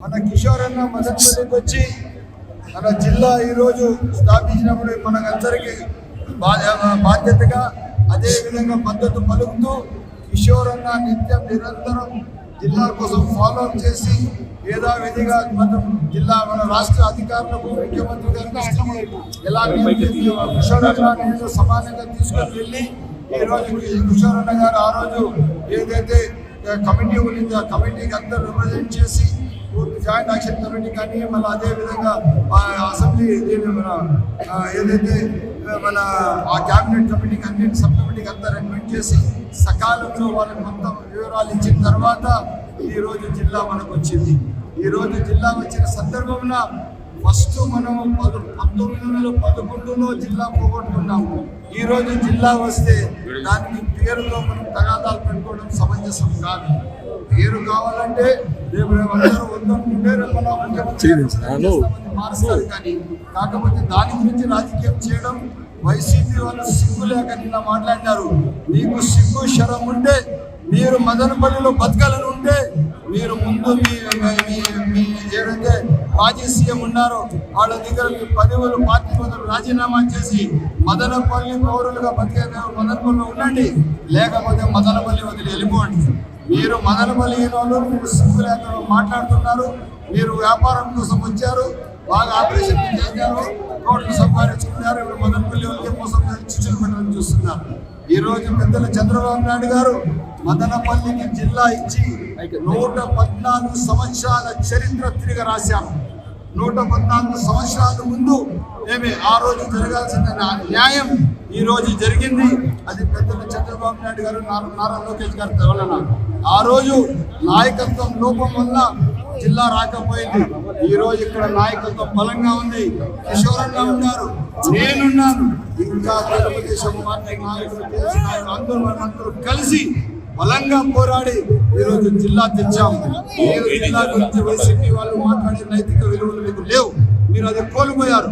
మన కిషోర్ అన్న మదనపల్లికి వచ్చి మన జిల్లా ఈరోజు స్థాపించినప్పుడు మనకందరికీ బా- బాధ్యతగా అదే విధంగా మద్దతు పలుకుతూ కిషోర్ అన్న నిత్యం నిరంతరం జిల్లా కోసం ఫాలో అప్ చేసి యథావిధిగా మనం జిల్లా మన రాష్ట్ర అధికారులకు ముఖ్యమంత్రి గారి ఎలా కిషోర్ అన్న నేను సమానంగా తీసుకొని వెళ్ళి ఈ రోజు కిషోర్ అన్న గారు ఆ రోజు ఏదైతే కమిటీ ఉంది ఆ కమిటీకి అందరూ రిప్రజెంట్ చేసి పూర్తి జాయింట్ యాక్షన్ కమిటీ కానీ మళ్ళీ అదేవిధంగా ఆ అసెంబ్లీ దీని మన ఏదైతే మన ఆ క్యాబినెట్ కమిటీకి అన్ని సబ్ కమిటీకి అంతా రికమెండ్ చేసి సకాలంలో వాళ్ళకి మొత్తం వివరాలు ఇచ్చిన తర్వాత ఈరోజు జిల్లా మనకు వచ్చింది. ఈరోజు జిల్లా వచ్చిన సందర్భంలో ఫస్ట్ మనం పదు పంతొమ్మిది వందల పదకొండులో జిల్లా పోగొట్టుకున్నాము. ఈరోజు జిల్లా వస్తే దానికి పేరుతో మనం తగాదాలు పెట్టుకోవడం సమంజసం కాదు. పేరు కావాలంటే రేపు రేపు అందరూ వద్దనుకుంటే రేపు మారుస్తారు కానీ కాకపోతే దాని గురించి రాజకీయం చేయడం వైసీపీ వాళ్ళు సిగ్గు లేక నిన్న మాట్లాడినారు. మీకు సిగ్గు శరం ఉంటే మీరు మదనపల్లిలో బతకాలని ఉంటే మీరు ముందు మీ ఏదైతే మాజీ సీఎం ఉన్నారో వాళ్ళ దగ్గర మీ పదవులు పార్టీ పదవులు రాజీనామా చేసి మదనపల్లి పౌరులుగా బతికే మదనపల్లిలో ఉండండి. లేకపోతే మదనపల్లి వదిలి వెళ్ళిపోండి. మీరు మదనపల్లి వాళ్ళు మీరు సిగ్గు మాట్లాడుతున్నారు మీరు వ్యాపారం కోసం వచ్చారు బాగా ఆపరేషన్ చేశారు కోట్లు సంపాదించుకున్నారు ఇప్పుడు మదనపల్లి వాళ్ళకి మోసం చిచ్చులు పెట్టడం చూస్తున్నారు. ఈ రోజు పెద్దల చంద్రబాబు నాయుడు గారు మదనపల్లికి జిల్లా ఇచ్చి నూట పద్నాలుగు సంవత్సరాల చరిత్ర తిరిగి రాశాము నూట పద్నాలుగు సంవత్సరాల ముందు ఏమి ఆ రోజు జరగాల్సిన న్యాయం ఈ రోజు జరిగింది. అది పెద్దలు చంద్రబాబు నాయుడు గారు నారా నారా లోకేష్ గారి వలన ఆ రోజు నాయకత్వం లోపం వల్ల జిల్లా రాకపోయింది. ఈ రోజు ఇక్కడ నాయకత్వం బలంగా ఉంది. కిషోరంగా ఉన్నారు. నేనున్నాను. ఇంకా తెలుగుదేశం పార్టీ నాయకులు తెలిసిన అందరూ మనందరూ కలిసి బలంగా పోరాడి ఈ రోజు జిల్లా తెచ్చాము మీరు జిల్లా గురించి వైసీపీ వాళ్ళు మాట్లాడే నైతిక విలువలు మీకు లేవు. మీరు అది కోల్పోయారు.